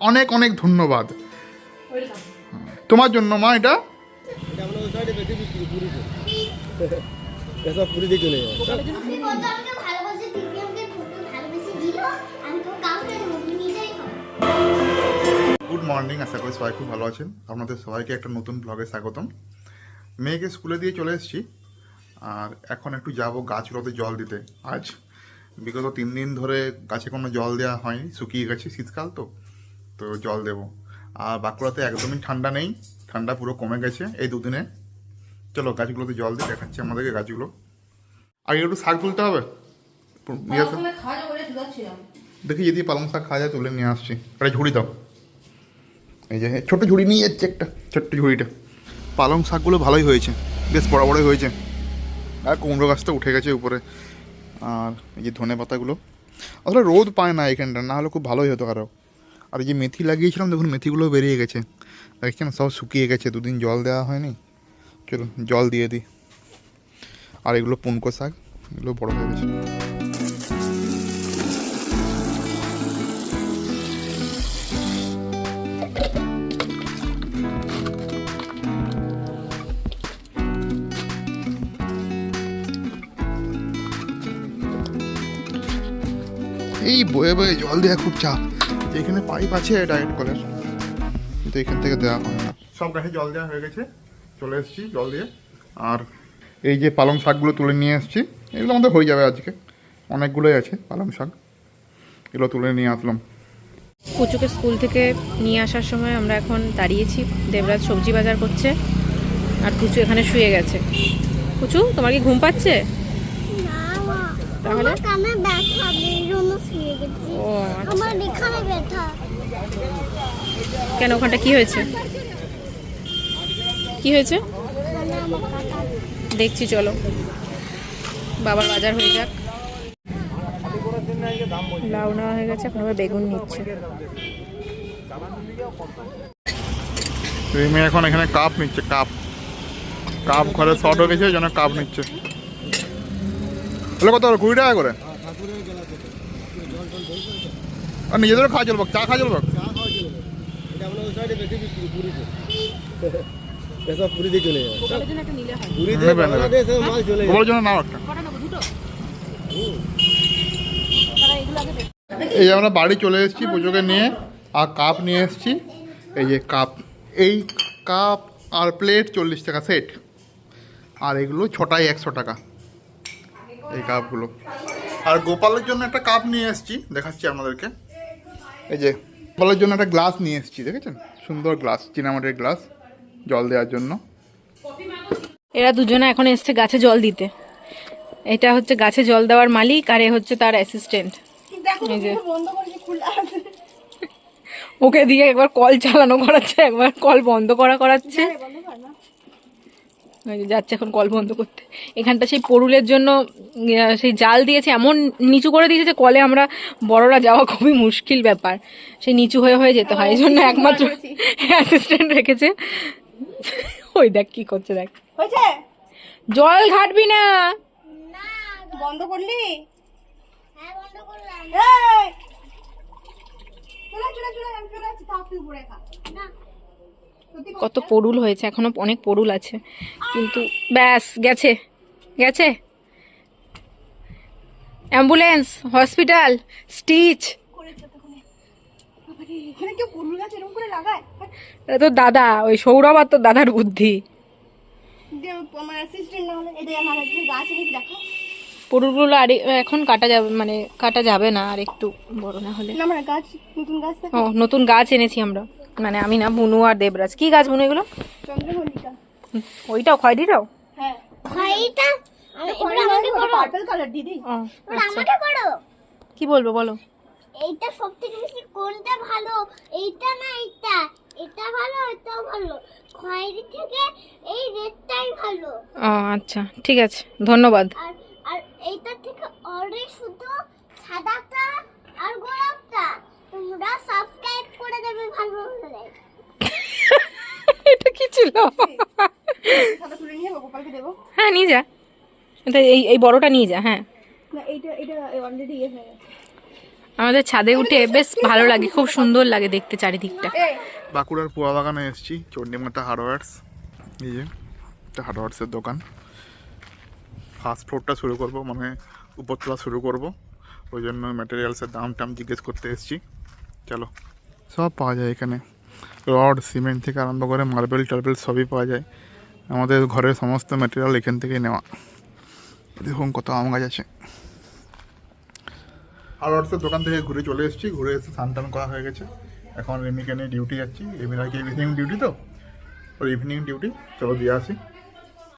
অনেক অনেক ধন্যবাদ। তোমার জন্য, মা, এটা? গুড মর্নিং আশা করি সবাই খুব ভালো আছেন। আপনাদের সবাইকে একটা নতুন ব্লগে স্বাগতম। মেয়েকে স্কুলে দিয়ে চলে এসেছি। আর এখন একটু যাব গাছগুলোতে জল দিতে। আজ বিগত তিন দিন ধরে গাছে কোনো জল দেওয়া হয়নি, শুকিয়ে গেছে শীতকাল তো। তো জল দেব। আর বাঁকুড়াতে একদমই ঠান্ডা নেই ঠান্ডা পুরো কমে গেছে এই দুদিনে। চলো গাছগুলোতে জল দিয়ে দেখাচ্ছি আমাদেরকে গাছগুলো। আগে একটু শাক তুলতে হবে? দেখি যদি পালং শাক খাওয়া যায় তুলে নিয়ে আসছি। একটা ঝুড়ি দাও। এই যে ছোট ঝুড়ি নিয়ে যাচ্ছে একটা ছোট্ট ঝুড়িটা। পালং শাকগুলো ভালোই হয়েছে বেশ বড় বড়ই হয়েছে। আর কুমড়ো গাছটা উঠে গেছে উপরে। আর এই যে ধনে পাতাগুলো আসলে রোদ পায় না এখানটা না হলে খুব ভালোই হতো আরও আর যে মেথি লাগিয়েছিলাম, দেখুন মেথিগুলো বেরিয়ে গেছে। দেখছেন, সব শুকিয়ে গেছে, দুদিন জল দেওয়া হয়নি। চলুন, জল দিয়ে দিই। আর এগুলো পুনকো শাক, এগুলো বড় হয়ে গেছে। এই বয়ে বয়ে জল দেওয়া খুব চাপ। এখানে পাইপ আছে ডাইরেক্ট কলের। কিন্তু এখান থেকে দেওয়া হয় না। সব গাছে জল দেওয়া হয়ে গেছে। চলে এসেছি জল দিয়ে। আর এই যে পালং শাকগুলো তুলে নিয়ে এসেছি এগুলো আমাদের হয়ে যাবে আজকে। অনেকগুলোই আছে পালং শাক। এগুলো তুলে নিয়ে আসলাম। কুচুকে স্কুল থেকে নিয়ে আসার সময় আমরা এখন দাঁড়িয়েছি। দেবরাজ সবজি বাজার করছে। আর কুচু এখানে শুয়ে গেছে। কুচু তোমার কি ঘুম পাচ্ছে? তাহলে? জন্য শুয়ে গেছি। আচ্ছা। আমার এখানে ব্যথা। কেন ওখানটা কি হয়েছে? কি হয়েছে? মানে দেখছি চলো। বাবার বাজার হয়ে যাক। লাউ নেওয়া হয়ে গেছে এখন আবার বেগুন নিচ্ছে। রিমি এখন এখানে কাপ নিচ্ছে কাপ। কাপ ঘরে শর্ট হয়ে গেছে ওই জন্য কাপ নিচ্ছে। তাহলে কত কুড়ি টাকা করে ঠাকুরের গেলা থেকে জল টল বলছে আর নিজেদেরও খাওয়া চলবে চা খাওয়া চলবে? চা খাওয়া চলে এটা আমরা ওই সাইডে বেশি বিক্রি পুরীতে এসব পুরীতে চলে যায়। পুরীতে নেবে, নেবে। মাল চলে যায়। তোমার জন্য নাও একটা। এই যে আমরা বাড়ি চলে এসেছি পুজোকে নিয়ে আর কাপ নিয়ে এসেছি। এই যে কাপ এই কাপ আর প্লেট চল্লিশ টাকা সেট। আর এগুলো ছটাই একশো টাকা। এই কাপগুলো। আর গোপালের জন্য একটা কাপ নিয়ে এসেছি দেখাচ্ছি আপনাদেরকে। এই যে গোপালের জন্য একটা গ্লাস নিয়ে এসেছি দেখেছেন? সুন্দর গ্লাস চিনামাটির গ্লাস জল দেওয়ার জন্য। এরা দুজনে এখন এসছে গাছে জল দিতে। এটা হচ্ছে গাছে জল দেওয়ার মালিক আর এ হচ্ছে তার অ্যাসিস্ট্যান্ট এই যে। ওকে দিয়ে একবার কল চালানো করাচ্ছে একবার কল বন্ধ করা করাচ্ছে। এই যে যাচ্ছে এখন কল বন্ধ করতে। এখানটা সেই পরুলের জন্য সেই জাল দিয়েছে এমন নিচু করে দিয়েছে যে কলে আমরা বড়রা যাওয়া খুবই মুশকিল ব্যাপার। সেই নিচু হয়ে হয়ে যেতে হয় এই জন্য একমাত্র অ্যাসিস্ট্যান্ট রেখেছে। ওই দেখ কি করছে দেখ। হয়েছে? জল ঘাটবি না। বন্ধ করলি? হ্যাঁ বন্ধ করলাম। এই! চলে চলে চলে আমি চলে উপরে খা। না। কত পড়ুল হয়েছে এখনও অনেক পড়ুল আছে। কিন্তু ব্যাস গেছে গেছে। Ambulance hospital stitch. বাবারে, এখানে কেউ কুরুল গাছ এরকম করে লাগায়? এটা তো দাদা ওই সৌরভ আর তোর দাদার বুদ্ধি। পড়ুলগুলো আর এখন কাটা যাবে মানে কাটা যাবে না আর একটু বড় না হলে। দেখো। ও নতুন গাছ এনেছি আমরা। মানে আমি না বুনু আর দেবরাজ। কি গাছ বুনু এগুলো? চন্দ্রমল্লিকা। ওইটাও খয়রিটাও হ্যাঁ। আমি আমাকে করো। পার্পল কালার দিদি। ও এবার আমাকে করো। কি বলব বলো। এইটা সব থেকে বেশি কোনটা ভালো? এইটা না এইটা? এটা ভালো এটাও ভালো। খয়েরি থেকে এই রেডটাই ভালো। ও আচ্ছা। ঠিক আছে। ধন্যবাদ। আর আর এইটা থেকে অরেঞ্জ শুধু সাদাটা আর গোলাপটা তোমরা সাবস্ক্রাইব করে দেবে ভালো হলে এটা কি ছিল সাদা তুলে নিয়ে গোপালকে দেবো হ্যাঁ নিয়ে যা। এটা এই এই বড়টা নিয়ে যা হ্যাঁ। আমাদের ছাদে উঠে বেশ ভালো লাগে, খুব সুন্দর লাগে দেখতে চারিদিকটা। বাঁকুড়ার পোয়া বাগানে এসেছি চণ্ডীমাতা হার্ডওয়ার্স এই যে, একটা হার্ডওয়ার্সের দোকান। ফার্স্ট ফ্লোরটা শুরু করব মানে উপরতলা শুরু করব। ওই জন্য ম্যাটেরিয়ালসের দাম টাম জিজ্ঞেস করতে এসেছি। চলো, সব পাওয়া যায় এখানে। রড সিমেন্ট থেকে আরম্ভ করে মার্বেল টার্বেল সবই পাওয়া যায়। আমাদের ঘরের সমস্ত ম্যাটেরিয়াল এখান থেকেই নেওয়া। দেখুন কত আম গাছ আছে। আর হার্ডওয়ার্সের দোকান থেকে ঘুরে চলে এসেছি। ঘুরে এসে স্নান টান করা হয়ে গেছে। এখন রেমিকে নিয়ে ডিউটি যাচ্ছি। রেমির কি ইভিনিং ডিউটি তো? ওর ইভিনিং ডিউটি চলো দিয়ে আসি।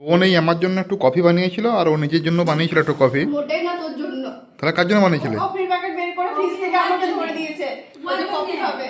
ও নেই আমার জন্য একটু কফি বানিয়েছিল আর ও নিজের জন্য বানিয়েছিল একটু কফি মোটেই না তোর জন্য। তাহলে কার জন্য বানিয়েছিলে? কফির প্যাকেট বের করে ফ্রিজ থেকে আমাকে ধরে দিয়েছে। বলে কফি খাবে।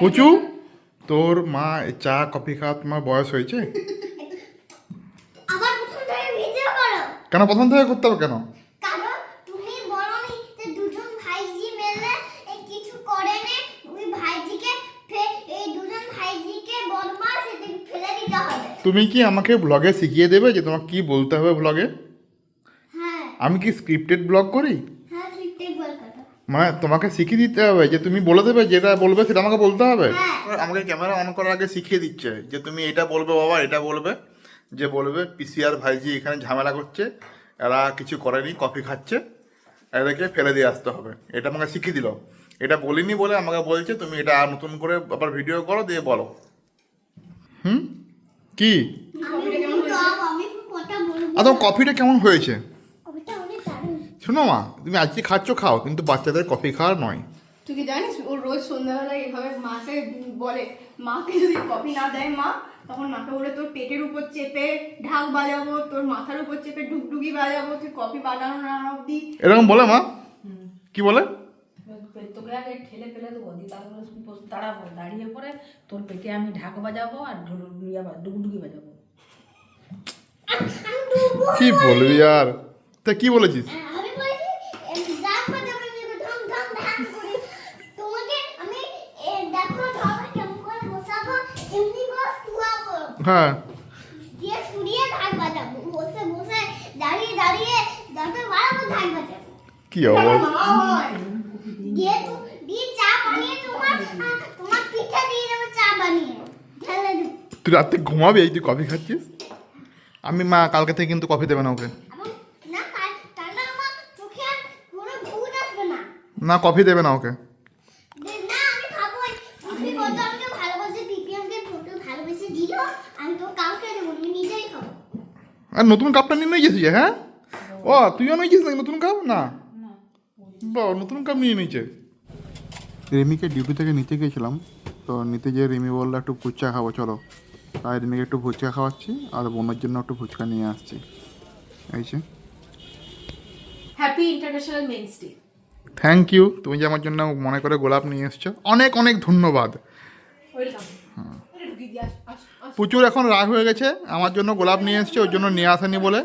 পুচু তোর মা চা কফি খাওয়া তোমার বয়স হয়েছে? কেন প্রথম থেকে করতে হবে কেন? তুমি কি আমাকে ব্লগে শিখিয়ে দেবে যে তোমাকে কি বলতে হবে ব্লগে হ্যাঁ। আমি কি স্ক্রিপ্টেড ব্লগ করি হ্যাঁ ফিফটি বল কথা মানে তোমাকে শিখিয়ে দিতে হবে যে তুমি বলে দেবে যেটা বলবে সেটা আমাকে বলতে হবে। হ্যাঁ। আমাকে ক্যামেরা অন করার আগে শিখিয়ে দিচ্ছে যে তুমি এটা বলবে বাবা এটা বলবে যে বলবে পিসিআর ভাইজি এখানে ঝামেলা করছে এরা কিছু করেনি কফি খাচ্ছে এদেরকে ফেলে দিয়ে আসতে হবে। এটা আমাকে শিখিয়ে দিল। এটা বলিনি বলে আমাকে বলছে তুমি এটা আর নতুন করে আবার ভিডিও করো দিয়ে বলো। হুম? কি? আমি কিন্তু আমি কথা বলব। আর তোমার কফিটা কেমন হয়েছে? শোনো মা তুমি আজকে খাচ্ছ খাও কিন্তু বাচ্চাদের কফি খাওয়া নয়। তুই কি জানিস ও রোজ সন্ধ্যাবেলায় এভাবে মাকে বলে মাকে যদি কফি না দেয় মা তখন মাকে বলে তোর পেটের উপর চেপে ঢাক বাজাবো তোর মাথার উপর চেপে ডুগডুগি বাজাবো তুই কফি বানানো না অব্দি এরকম বলে মা? কি বলে? তোকে আগে ঠেলে ফেলে দেবো দিয়ে তারপরে দাঁড়াবো দাঁড়িয়ে পরে তোর পেটে আমি ঢাক বাজাবো আর ডুগডুগি বাজাবো। কি বলবি আর? তা কি বলেছিস আমি বলেছি এক্সাম বাজাবে আমি ধম ধম ধাম করি তোমাকে আমি এ, দেখো ধমে কেমন করে বসাবো এমনি করে শুয়াবো হ্যাঁ। দিয়ে ধান বাজাবো বসে বসে দাঁড়িয়ে দাঁড়িয়ে বাড়াবো ধান বাজাবো কি অবস্থা? দিয়ে তু- দিয়ে চা বানিয়ে তোমার তোমার পিঠে দিয়ে দেবো চা বানিয়ে। ঢেলে দেবো। তুই রাতে ঘুমাবি? এই তুই কফি খাচ্ছিস? আমি মা কালকে থেকে কিন্তু কফি দেবে না ওকে। না কফি দেবে না ওকে যে না আমি খাব পিপি কত আমাকে ভালোবাসে পিপি আমাকে ফটো ভালোবেসে দিল আমি তো কাউকে দেবো না, আমি নিজেই খাব আর নতুন কাপটা নিয়ে নিয়েছিস হ্যাঁ? ও তুইও নিয়েছিস নাকি নতুন কাপ না? বা নতুন কাপ নিয়ে নিয়েছে। রেমিকে ডিউটি থেকে নিতে গেছিলাম তো নিতে গিয়ে রেমি বলল একটু ফুচকা খাব চলো। তাই রেমিকে একটু ফুচকা খাওয়াচ্ছি আর বোনের জন্য একটু ফুচকা নিয়ে আসছি। এই যে। Happy international men's day thank you তুমি যে আমার জন্য মনে করে গোলাপ নিয়ে এসছো অনেক অনেক ধন্যবাদ। ওয়েলকাম প্রচুর এখন রাগ হয়ে গেছে। আমার জন্য গোলাপ নিয়ে এসছে ওর জন্য নিয়ে আসেনি বলে।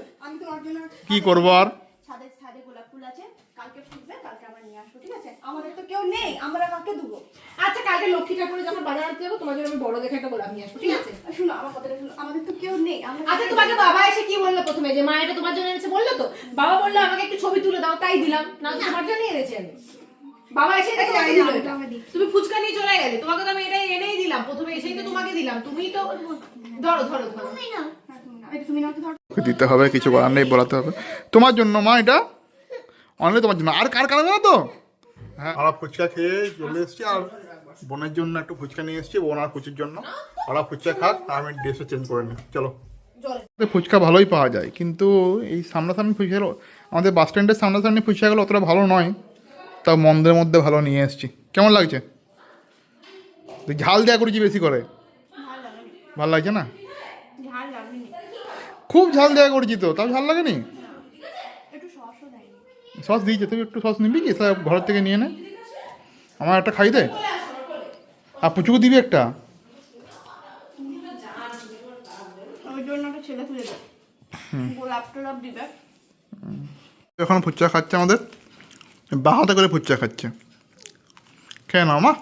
কি করব আর? ছাদে ছাদে গোলাপ ফুল আছে কালকে ফুটবে কালকে আবার নিয়ে আসব ঠিক আছে আমাদের তো কেউ নেই আমরা কাকে দেবো আচ্ছা কালকে লক্ষ্মী ঠাকুরে যখন বাজার যাব তোমার জন্য আমি বড় দেখে একটা গোলাপ নিয়ে আসব ঠিক আছে? শুনো আমার কথাটা শুনো আমাদের তো কেউ নেই আমরা আচ্ছা তোমাকে বাবা এসে কি বলল প্রথমে? যে মা এটা তোমার জন্য এনেছে বলল তো? বাবা বলল আমাকে একটু ছবি তুলে দাও তাই দিলাম না তো তোমার জন্য এনেছি আমি। বাবা এসে এটাকে জানিয়ে দিল। তুমি ফুচকা নিয়ে চলে গেলে তোমাকে তো আমি এটাই এনেই দিলাম প্রথমে এসেই তো তোমাকে দিলাম তুমি তো ধরো ধরো ধরো। তুমি নাও। এটা তুমি নাও তো ধরো। ওকে দিতে হবে কিছু করার নেই বলাতে হবে। তোমার জন্য মা এটা? অনলি তোমার জন্য। আর কার কারণে তো? হ্যাঁ। আমরা ফুচকা খেয়ে চলে এসেছি আর বোনের জন্য একটু ফুচকা নিয়ে এসেছি বোন আর ফুচির জন্য। ওরা ফুচকা খাক আর আমি ড্রেসও চেঞ্জ করে নিই। চলো। ফুচকা ভালোই পাওয়া যায় কিন্তু এই সামনাসামনি ফুচকা আমাদের বাস স্ট্যান্ডের সামনাসামনি ফুচকাগুলো অতটা ভালো নয়। তাও মন্দের মধ্যে ভালো নিয়ে এসেছি। কেমন লাগছে? তুই ঝাল দেওয়া করেছি বেশি করে। ভালো লাগছে না? খুব ঝাল দেওয়া করেছি তো তাও ঝাল লাগেনি? সস দিয়েছে তুই একটু সস নিবি কি? ঘর থেকে নিয়ে নে। আমার একটা খাই দে। আর পুচুকু দিবি একটা? দেয় এখন ফুচকা খাচ্ছে আমাদের। বা হাতে করে ফুচকা খাচ্ছে। নাও, মা।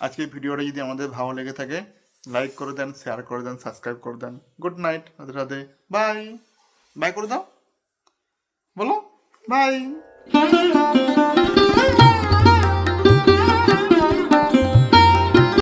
আজকে ভিডিওটা যদি আমাদের ভালো লেগে থাকে লাইক করে দেন শেয়ার করে দেন সাবস্ক্রাইব করে দেন। Good night Radhe Radhe. Bye bye করে দাও। বলো। বাই